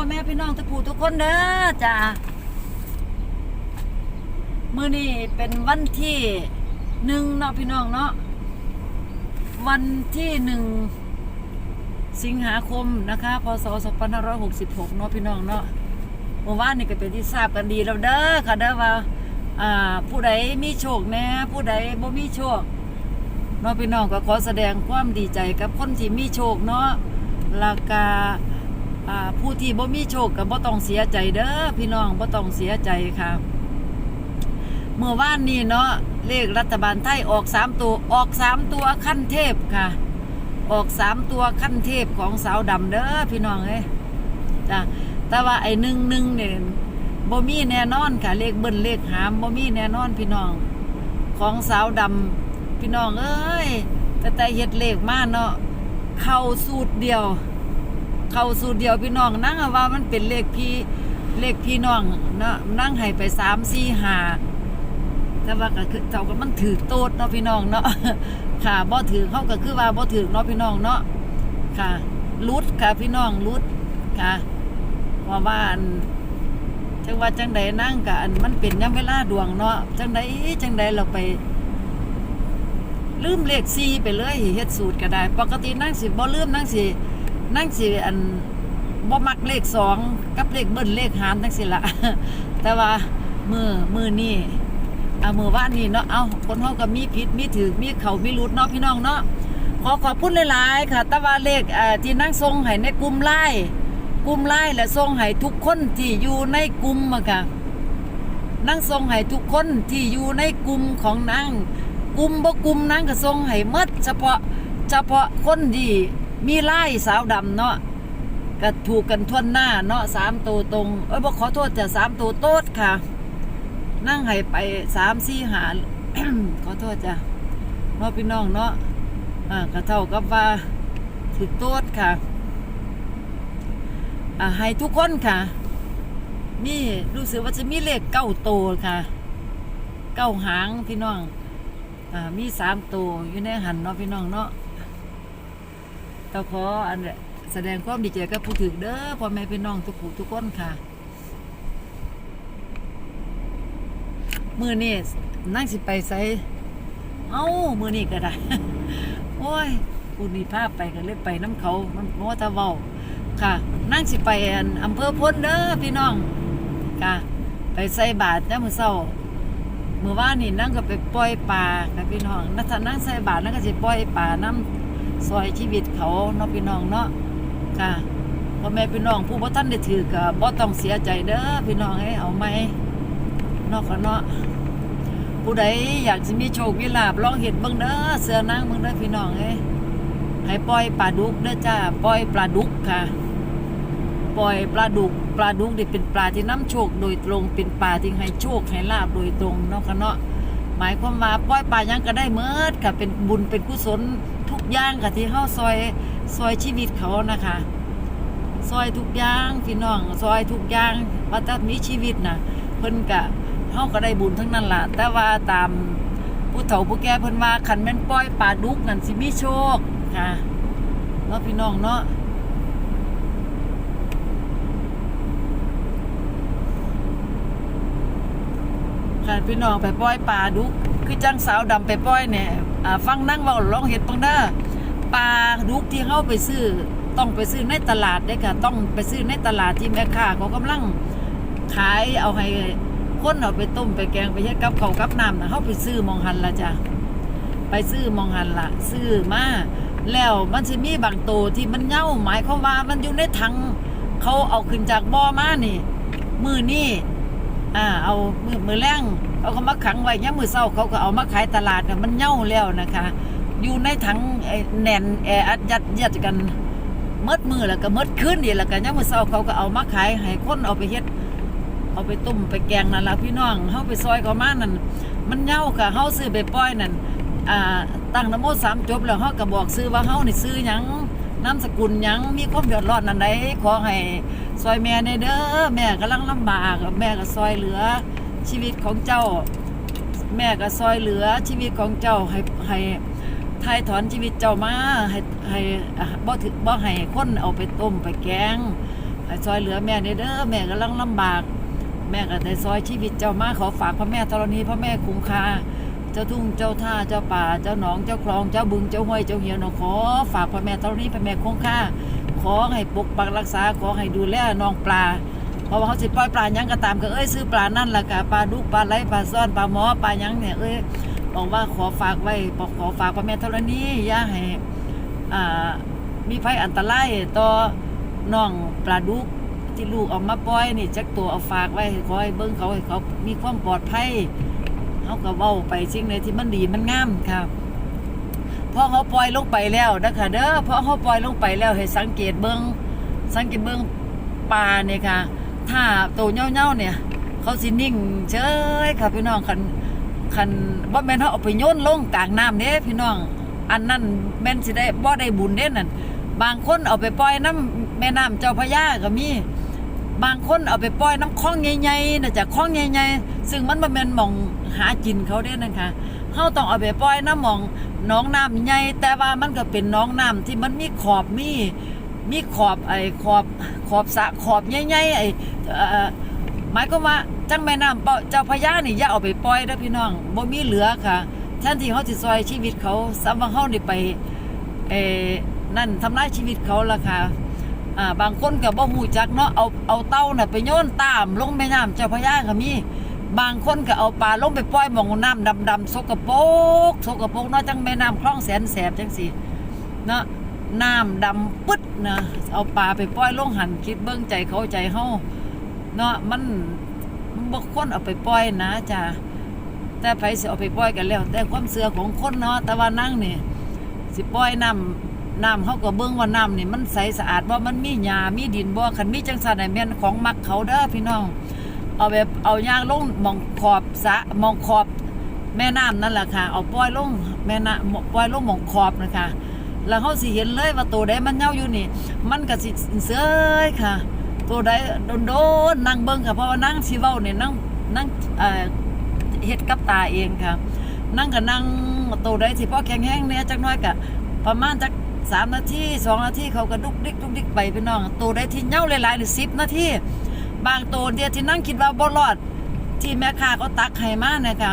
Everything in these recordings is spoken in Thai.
พ่อแม่พี่น้องทุกผู้ทุกคนเด้อจ้ามื้อนี้เป็นวันที่หนึ่งเนาะพี่น้องเนาะวันที่หนึ่งสิงหาคมนะคะพศ2566 เนาะพี่น้องเนาะเมื่อวานนี่ก็เป็นที่ทราบกันดีแล้วเด้อค่ะเด้อว่าผู้ใดมีโชคแน่ผู้ใดบ่มีโชคเนาะพี่น้องก็ขอแสดงความดีใจกับคนที่มีโชคเนาะแล้วก็อ่า ผู้ที่บ่มีโชคก็บ่ต้องเสียใจเด้อพี่น้องบ่ต้องเสียใจค่ะเมื่อวานนี้เนาะเลขรัฐบาลไทยออกสามตัวออกสามตัวขั้นเทพค่ะ ออกสามตัวขั้นเทพของสาวดำเด้อพี่น้องเอ้ยจ้ะแต่ว่าไอ้หนึ่งหนึ่งเนี่ยบ่มีแน่นอนค่ะ เลขเบิ้ลเลขหามบ่มีแน่นอนพี่น้อง ของสาวดำพี่น้องเอ้ยแต่แต่เฮ็ดเลขมาเนาะเข้าสูตรเดียว เข้าสูตรเดียวพี่น้องนั่งว่ามันเป็นเลขพี่เลขพี่น้องเนาะนั่งให้ไปสามสี่ห้าแต่ว่าก็คือเจ้าก็มันถือโตดเนาะพี่น้องเนาะค่ะบ่ถือเขาก็คือว่าบ่ถือเนาะพี่น้องเนาะค่ะรุดค่ะพี่น้องรุดค่ะเพราะว่าอันจังว่าจังใดนั่งกะอันมันเป็นยามเวลาดวงเนาะจังใดจังใดเราไป ลืมเลขซีไปเลยเฮ็ดสูตรก็ได้ ปกตินั่งสิบ่ลืมนั่งสิ นั่งสิอันบ่มักเลขสองกับเลขเบิ้ลเลขหารทั้งสิละแต่ว่ามือมือนี่อามือว่านนี่เนาะเอาคนเฮาก็มีผิดมีถือมีเขามีรุดเนาะพี่น้องเนาะขอขอบคุณหลายๆค่ะ แต่ว่าเลขที่นั่งทรงให้ในกลุ่มไลน์กลุ่มไลน์และทรงให้ทุกคนที่อยู่ในกลุ่มอะค่ะนั่งทรงให้ทุกคนที่อยู่ในกลุ่มของนางกลุ่มบ่กลุ่มนางก็ทรงให้หมดเฉพาะเฉพาะคนที่ มีไล่สาวดำเนาะก็ถูกกันทวนหน้าเนาะสามตัวตรง เอ้ยบ่ขอโทษแต่สามตัวโต๊ดค่ะ นั่งให้ไปสามสี่หาขอโทษจ้ะเนาะพี่น้องเนาะอ่าก็เท่ากับว่าถือโต๊ดค่ะอ่าให้ทุกคนค่ะ มีรู้สึกว่าจะมีเลขเก้าตัวค่ะ เก้าหางพี่น้องอ่ามีสามตัวอยู่ในหันเนาะพี่น้องเนาะ แต่ขออันเนี้ยแสดงความดีใจกับผู้ถือเด้อพ่อแม่พี่น้องทุกผู้ทุกคนค่ะมือนี่นั่งสิไปใส่เอ้ามือนี่ก็ได้ โอ้ยผู้นี่พไปกันเลยไปน้ำเขามันมัวแตะเว้าค่ะ นั่งสิไปอันอำเภอพ้นเด้อพี่น้องค่ะ ไปใส่บาตรแต่มือเช้าเมื่อวานนี่นั่งก็ไปปล่อยปลาค่ะพี่น้องนัถ้านั่งใส่บาตรนั่งก็สิปล่อยปลาน้ำ ซอยชีวิตเขาเนาะพี่น้องเนาะค่ะพ่อแม่พี่น้องผู้บ่ทันได้ถือก็บ่ต้องเสียใจเด้อพี่น้องเอ้เอาไหมนาะก็เนาะผู้ใดอยากสิมีโชคมีลาบลองเห็ดเบิ่งเด้อเสือนางเบิ่งเด้อพี่น้องเอ้ให้ปล่อยปลาดุกเด้อจ้าปล่อยปลาดุกค่ะ ปล่อยปลาดุกปลาดุกนี่เป็นปลาที่น้ำโชคโดยตรงเป็นปลาที่ให้โชคให้ลาบโดยตรงเนาะค่ะเนาะ หมายความว่าปล่อยปลายังก็ได้เมิดค่ะเป็นบุญเป็นกุศลทุกอย่างค่ะที่เฮาซอยซอยชีวิตเขานะคะซอยทุกอย่างพี่น้องซอยทุกอย่างว่าถ้ามีชีวิตนะเพิ่นกะเฮาก็ได้บุญทั้งนั้นล่ะ แต่ว่าตามผู้เฒ่าผู้แก่เพิ่นว่าคันแม่นปล่อยปลาดุกนั่นสิมีโชคค่ะเนาะพี่น้องเนาะ ค่ะพี่น้องไปปล่อยปลาดุกคือจังสาวดำไปปล่อยเนี่ยฟังนั่งเว้าลองเฮ็ดเบิ่งเด้อปลาดุกที่เฮาไปซื้อต้องไปซื้อในตลาดเด้ค่ะ ต้องไปซื้อในตลาดที่แม่ค้าเขากำลังขายเอาให้คนเอาไปต้มไปแกงไปเฮ็ดกับเขากับน้ำนะเฮาไปซื้อมองหันละจ้ะไปซื้อมองหันละซื้อมาแล้วมันสิมีบางตัวที่มันเหย้าหมายความว่ามันอยู่ในถังเขาเอาขึ้นจากบ่อมานี่ มือนี่ อ่าเอามือมือแรงเอาเขามาขังไว้ยามมือเช้าเขาก็เอามาขายตลาดน่ะมันเหย้าแล้วนะคะ อยู่ในถังไอ้แน่นแออัดยัดยัดกันเมดมือแล้วก็เมดขึ้นนี่แล้วก็ยังมื้อเช้าเขาก็เอามาขายให้คนเอาไปเฮ็ด เอาไปต้มไปแกงนั่นล่ะพี่น้องเฮาไปซอยเขามานั่นมันเหย้าค่ะเฮาซื้อไปปล่อยนั่นอ่าตั้งนะโมสามจบแล้วเฮาก็บอกซื้อว่าเฮานี่ซื้อยัง นามสกุลยังมีความเดือดร้อนอันใดขอให้ซอยแม่ในเด้อแม่กำลังลำบากแม่ก็ซอยเหลือชีวิตของเจ้า แม่ก็ซอยเหลือชีวิตของเจ้าให้ให้ทายถอนชีวิตเจ้ามาให้ให้บ่ถึบ่ให้คนเอาไปต้มไปแกงให้ซอยเหลือแม่ในเด้อแม่กำลังลำบาก แม่ก็ได้ซอยชีวิตเจ้ามาขอฝากพระแม่ธรณีพระแม่คุ้มคา เจ้าทุ่งเจ้าท่าเจ้าป่าเจ้าหนองเจ้าคลองเจ้าบึงเจ้าห้วยเจ้าเหียนขอฝากพระแม่ธรณีพระแม่คงคาขอให้ปกปักรักษาขอให้ดูแลน้องปลาเพราะว่าเขาสิปล่อยปลาหยังก็ตามก็เอ้ยซื้อปลานั่นละกะปลาดุกปลาไหลปลาซ่อนปลาหมอปลาหยังเนี่ยเอ้ยบอกว่าขอฝากไว้บอกขอฝากพระแม่ธรณีอย่าให้อ่ามีภัยอันตรายต่อน้องปลาดุกที่ลูกออกมาปล่อยนี่จักตัวเอาฝากไว้ขอให้เบิ่งเขาให้เขามีความปลอดภัย เขาก็เว้าไปสิ่งใดที่มันดีมันงามครับพอเขาปล่อยลงไปแล้วนะคะเด้อพอเขาปล่อยลงไปแล้วให้สังเกตเบิ่งสังเกตเบิ่งปลาเนี่ยค่ะ ถ้าตัวเน่าๆเนี่ย เขาสินิ่งเฉยค่ะพี่น้องคันคันว่แม่นเขาเอาไปโยนลงกลางน้ำเด้พี่น้อง อันนั้นแม่นสิได้บ่ได้บุญเด้นั่นบางคนเอาไปปล่อยน้ำแม่น้ำเจ้าพระยาก็มีบางคนเอาไปปล่อยน้ำคลองใหญ่ๆนะจากคลองใหญ่ๆซึ่งมันบ่แม่นหม่อง หากินเขาเด้นั่นค่ะเฮาต้องเอาไปปล่อยน้ำหมองหนองน้ำใหญ่แต่ว่ามันก็เป็นหนองน้ำที่มันมีขอบมีมีขอบไอ้ขอบขอบสะขอบใหญ่ๆไอ้เออหมายก็ว่าจังแม่น้ำเปาเจ้าพระยานี่อย่าเอาไปปล่อยเด้พี่น้องบ่มีเหลือค่ะแทนที่เขาสิซอยชีวิตเขาซ้ำว่าเฮานี่ไปเอนั่นทำลายชีวิตเขาละค่ะอ่าบางคนก็บ่ฮู้จักเนาะเอาเอาเต้าน่ะไปโยนตามลงแม่น้ำเจ้าพระยาก็มี บางคนก็เอาปลาลงไปปล่อยมองน้ำดำๆสกปรกสกปรกเนาะจังแม่น้ำคลองแสนแสบจังซี่เนาะน้ำดำปึ๊ดนะเอาปลาไปปล่อยลงหันคิดเบิ่งใจเขาใจเฮาเนาะมันมันบ่ควรเอาไปปล่อยนะจ้ะแต่ไผสิเอาไปปล่อยกันแล้ว แต่ความเชื่อของคนเนาะแต่ว่านั่งนี่สิปล่อยน้ำน้ำเขาก็เบิ่งว่าน้ำนี่มันใสสะอาดบ่มันมีหญ้ามีดินบ่คันมีจังซั่นน่ะแม่นของมักเขาเด้อพี่น้อง เอาแบบเอายางลงมองขอบสะมองขอบแม่น้ำนั่นแหละค่ะ เอาปล่อยลงแม่น้ำปล่อยลงมองขอบนะคะแล้วเขาสิเห็นเลยว่าตัวใดมันเน่าอยู่นี่ มันก็สิเสยค่ะ ตัวใดโดนๆนั่งเบิ่งค่ะเพราะว่านั่งสิเว้าเนี่ยนั่งนั่งเฮ็ดกับตาเองค่ะ นั่งก็นั่งตัวใดสิพ่อแข็งแห้งเนี่ยจักน้อยก็ประมาณจักสามนาทีสองนาทีเขาก็ดุกดิกดุกดิกไปพี่น้องตัวใดที่เหน่าหลายๆหรือสิบนาที บางตัวเดียวที่นั่งคิดว่าบ่รอด ที่แม่ค้าเขาตักให้มานี่ยค่ะ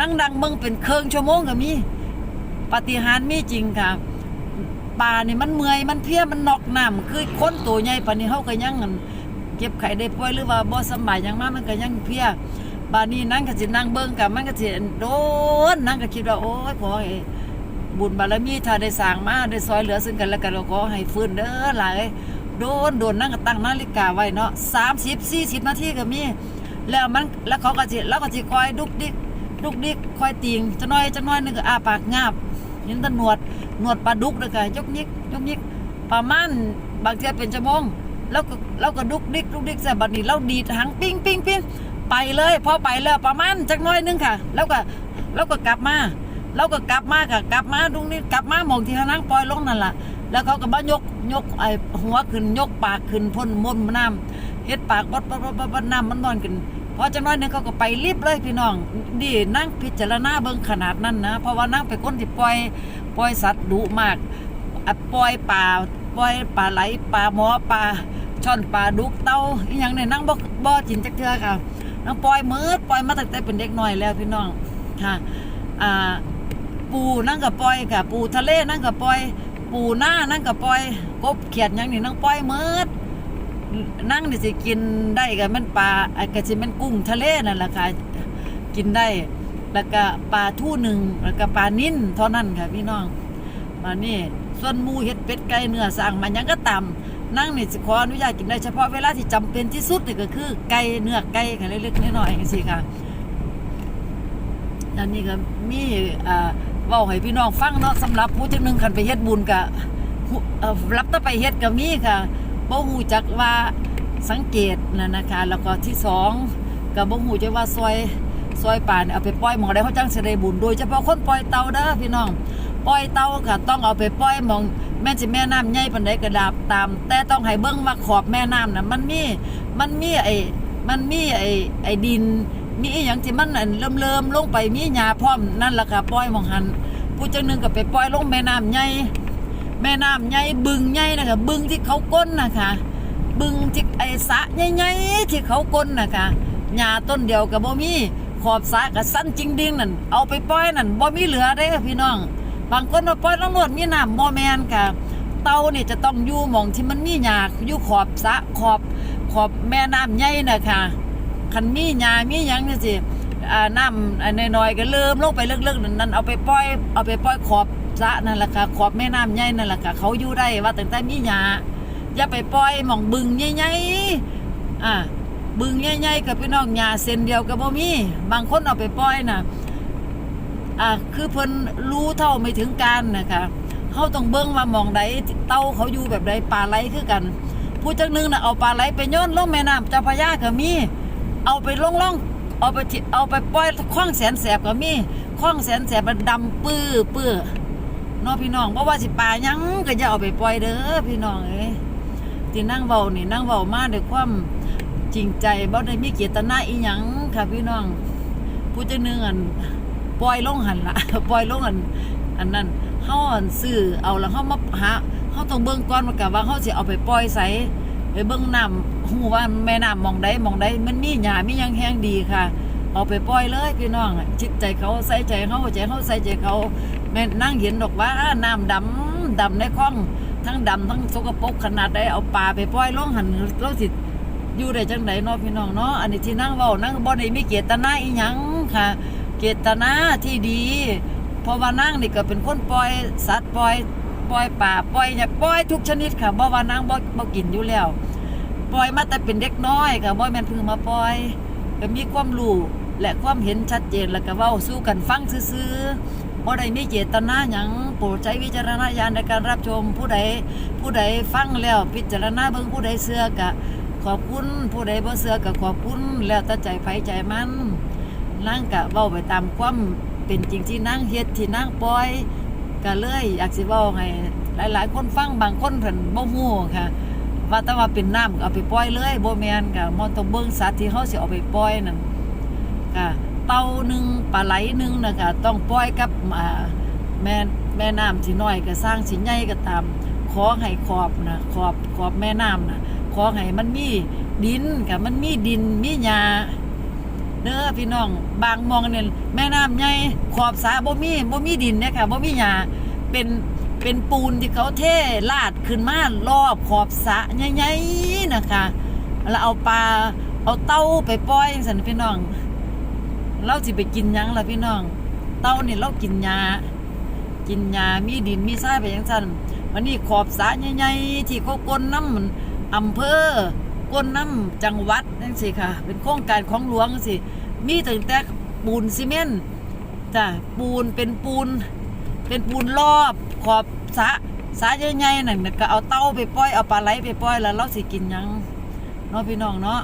นั่งดังเบิ่งเป็นเครื่องชั่วโมงก็มีปฏิหารมีจริงค่ะปลานี่มันเมื่อยมันเพลียมันนอกน้ำคือคนตัวใหญ่ปานี้เฮาก็ยังเก็บไข่ได้ป่วยหรือว่าบ่สบายยังมากมันก็ยังเพลียบานี้นั่งก็สินั่งเบิ่งกับมันก็สิโดนนั่งก็คิดว่าโอ้ยขอให้บุญบารมีถ้าได้สร้างมาได้ซอยเหลือซึ่งกันและกันเราขอให้ฟื้นเด้อหลาย โดนโดนนั่งก็ตั้งนาฬิกาไว้เนาะ30 40นาทีก็มี แล้วมันแล้วเขาก็สิแล้วก็สิคอยดุกดิกดุกดิกคอยติงจะน้อยจะน้อยนึงก็อาปากงาบเห็นแตหนวดหนวดปลาดุกเลยค่ะยกยิกยกยิกประมาณบางเทีเป็นชั่วโมงแล้วก็แล้วก็ดุกดิกดุกดิกใส่บัดนี้เราดีดหางปิ้งปิ้งปิ้งไปเลยพอไปแล้วประมาณจักน้อยนึงค่ะ แล้วก็แล้วก็กลับมาแล้วก็กลับมาค่ะกลับมาตรงนี้กลับมาหมองที่เขานั่งปล่อยลงนั่นล่ะ แล้วเขาก็มายกยกไอ้หัวขึ้นยกปากขึ้นพ่นมนต์น้ำเฮ็ดปากบดบดบดบดบน้ำมันบอนขึ้นพอจักหน้อยนึงเขาก็ไปรีบเลยพี่น้องดีนั่งพิจารณาเบิ่งขนาดนั้นนะ เพราะว่านั่งเป็นคนที่ปล่อยปล่อยสัตว์ดุมากปล่อยปลาปล่อยปลาไหลปลาหมอปลาช่อนปลาดุกเต้าอหย่างเนี่ยนั่งบ่บ่จินจักเทือค่ะน้องปล่อยมืดปล่อยมาตั้งแต่เป็นเด็กน้อยแล้วพี่น้องค่ะอ่าปูนั่งกับปล่อยค่ะปูทะเลนั่งกับปล่อย ปูหน้านั่งกับปล่อย กบเขียดยังนี่นั่งปล่อยเมืดนั่งนี่สิกินได้กับมันปลาไอ้ก็สิมันกุ้งทะเลนั่นแหละค่ะกินได้ แล้วก็ปลาทู่หนึ่งแล้วก็ปลานิ่นเท่านั้นค่ะพี่น้องมานี่ส่วนมูเห็ดเป็ดไก่เนื้อสั่งมันยังก็ตำนั่งนี่สิขออนุญาตกินได้เฉพาะเวลาที่จำเป็นที่สุดนี่ก็คือไก่เนื้อไก่ค่ะเล็กๆน้อยๆสิค่ะอันนี้ก็มีอ่า เว้าให้พี่น้องฟังเนาะสำหรับผู้จังหนึงคันไปเฮ็ดบุญก็เอ่อรับตะไปเฮ็ดก็มีค่ะบ่ฮู้จักว่าสังเกตนะนะคะแล้วก็ที่สองก็บ่ฮู้จักว่าซอยซอยป่าเนี่ยเอาไปปล่อยหมองใดเขาจังสิได้บุญโดยเฉพาะคนปล่อยเต่าเด้อพี่น้องปล่อยเต่าค่ะต้องเอาไปปล่อยหมองแม่นสิแม่น้ำใหญ่ปานใดก็ดาบตาม แต่ต้องให้เบิ่งว่าขอบแม่น้ำน่ะมันมีมันมีไอ้มันมีไอ้ไอ้ดิน มีอหย่างที่มันอันเริ่มๆลงไปมีหญ้าพร้อมนั่นล่ะค่ะปล่อยหมองหันผู้จังหนึงก็ไปปล่อยลงแม่น้ำใหญ่แม่น้ำใหญ่บึงใหญ่นะคะบึงที่เขาก้นนะคะ บึงที่ไอ้สระใหญ่ๆที่เขากลนนะคะหญ้าต้นเดียวกับบ่มีขอบสระกับสั้นจริงดิงนั่นเอาไปปล่อยนั่นบ่มีเหลือเด้อพี่น้อง บางคนว่าปล่อยลงรวดมีน้ำบ่แม่นค่ะ เต่านี่จะต้องอยู่หมองที่มันมีหญ้าอยู่ขอบสระขอบขอบแม่น้ำใหญ่นะค่ะ คันมีหญ้ามีหยังจังซี่อ่าน้ำอันน้อยๆก็เริ่มลงไปลึกๆนั่นนั่นเอาไปปล่อยเอาไปปล่อยขอบสระนั่นแหละค่ะขอบแม่น้ำใหญ่นั่นแหละค่ะเขาอยู่ได้ว่าตั้งแต่มีหญ้าอย่าไปปล่อยหม่องบึงใหญ่ๆอ่าบึงใหญ่ๆกับพี่น้องหญ้าเส้นเดียวกับบ่มีบางคนเอาไปปล่อยน่ะอ่าคือเพิ่นรู้เท่าไม่ถึงการนะคะเฮาต้องเบิ่งว่าหม่องใดเต่าเขาอยู่แบบใดปลาไหลคือกัน ผู้จักนึงน่ะเอาปลาไหลไปโยนลงแม่น้ำเจ้าพระยาก็มี เอาไปลงล่องเอาไปเอาไปปล่อยคลองแสนแสบก็มีคลองแสนแสบมันดำปื้อปื้อเนาะพี่น้องบ่ว่าสิปลายังก็อย่าเอาไปปล่อยเด้อพี่น้องเอ้ยที่นั่งเบานี่นั่งเบามาด้วยความจริงใจบ่ได้มีเจตนาอีหยังค่ะพี่น้องผู้จังหนึงอันปล่อยลงหันละปล่อยลงอันอันนั้นเฮาอันซื้อเอาแล้วเฮามาหาเฮาต้องเบิ่งก่อนว่ากับว่าเฮาสิเอาไปปล่อยไสไปเบิ่งน้ำ ฮู้ว่าแม่น้ำมองใดมองใดมันมีหญ้ามียังแห้งดีค่ะ เอาไปปล่อยเลยพี่น้องจิตใจเขาใส่ใจเขาใจเขาใส่ใจเขาแม่นั่งเห็นดอกว่าน้ำดำดำในคลอง ทั้งดำทั้งสกปรกขนาดใดเอาปลาไปปล่อยลงหันเราสิอยู่ได้จังไดเนาะพี่น้องเนาะอันนี้ที่นั่งเว้านั่งบ่ได้มีเจตนาอีหยังค่ะเจตนาที่ดีเพราะว่านั่งนี่ก็เป็นคนปล่อยสัตว์ปล่อยปล่อยป่าปล่อยเนี่ยปล่อยทุกชนิดค่ะบ่ว่านั่งบ่บ่กินอยู่แล้ว ปล่อยมาแต่เป็นเด็กน้อยค่ะบ่แม่นเพิ่งมาปล่อยก็มีความรู้และความเห็นชัดเจนแล้วก็เว้าสู้กันฟังซื่อๆบ่ได้มีเจตนาหยังโปรดใช้วิจารณญาณในการรับชมผู้ใดผู้ใดฟังแล้วพิจารณาเบิ่งผู้ใดเชื่อก็ขอบคุณผู้ใดบ่เชื่อก็ขอบคุณแล้วแต่ใจไผใจมันนางก็เว้าไปตามความเป็นจริงที่นางเฮ็ดที่นางปล่อยก็เลยอยากสิเว้าให้หลายๆ คนฟังบางคนเพิ่นบ่ฮู้ค่ะ ว่าแต่ว่าเป็นน้ำเอาไปปล่อยเลยโบแมนก็มันต้องเบิ่งสัตว์ที่เฮาสิเอาไปปล่อยนั่นก็เต่าหนึ่งปลาไหลหนึ่งนะก็ต้องปล่อยกับอ่าแม่แม่น้ำสิน้อยก็สร้างสิใหญ่ก็ตามขอให้ขอบนะขอบขอบแม่น้ำนะขอให้มันมีดินก็มันมีดินมีหญ้าเด้อพี่น้องบางมองเนี่ยแม่น้ำใหญ่ขอบสระบ่มีบ่มีดินเนี่ยค่ะบ่มีหญ้าเป็น เป็นปูนที่เขาเทลาดขึ้นมารอบขอบสะใหญ่ๆนะคะแล้วเอาปลาเอาเต้าไปปล่อยจังสันพี่น้องเราสิไปกินยังล่ะพี่น้อง เต้านี่เรากินหญ้ากินหญ้ามีดินมีทรายไปจังสันวันนี้ขอบสะใหญ่ๆที่เขากลนน้ำอำเภอกลนน้ำจังหวัดนั่นสิค่ะ เป็นโครงการของหลวงจังสิมีตั้งแต่ปูนซีเมนต์จ้ะปูนเป็นปูน เป็นปูนรอบขอบสะสะใหญ่ๆนั่นก็เอาเต้าไปปล่อยเอาปลาไหลไปปล่อยแล้วเราสิกินยังเนาะพี่น้องเนาะ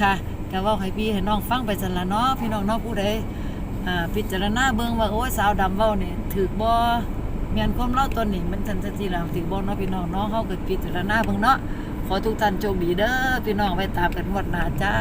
ค่ะก็ว่าให้พี่ให้น้องฟังไปสั่นละเนาะพี่น้องเนาะผู้ใดอ่าพิจารณาเบิ่งว่าโอ้ยสาวดำเว้านี่ถูกบ่แม่นความเล่าตัวนี้มันทันทันทีแล้วถูกบ่เนาะพี่น้องเนาะเฮาก็พิจารณาเบิ่งเนาะขอทุกท่านโชคดีเด้อพี่น้องไว้ตามกันงวดหน้าจ้า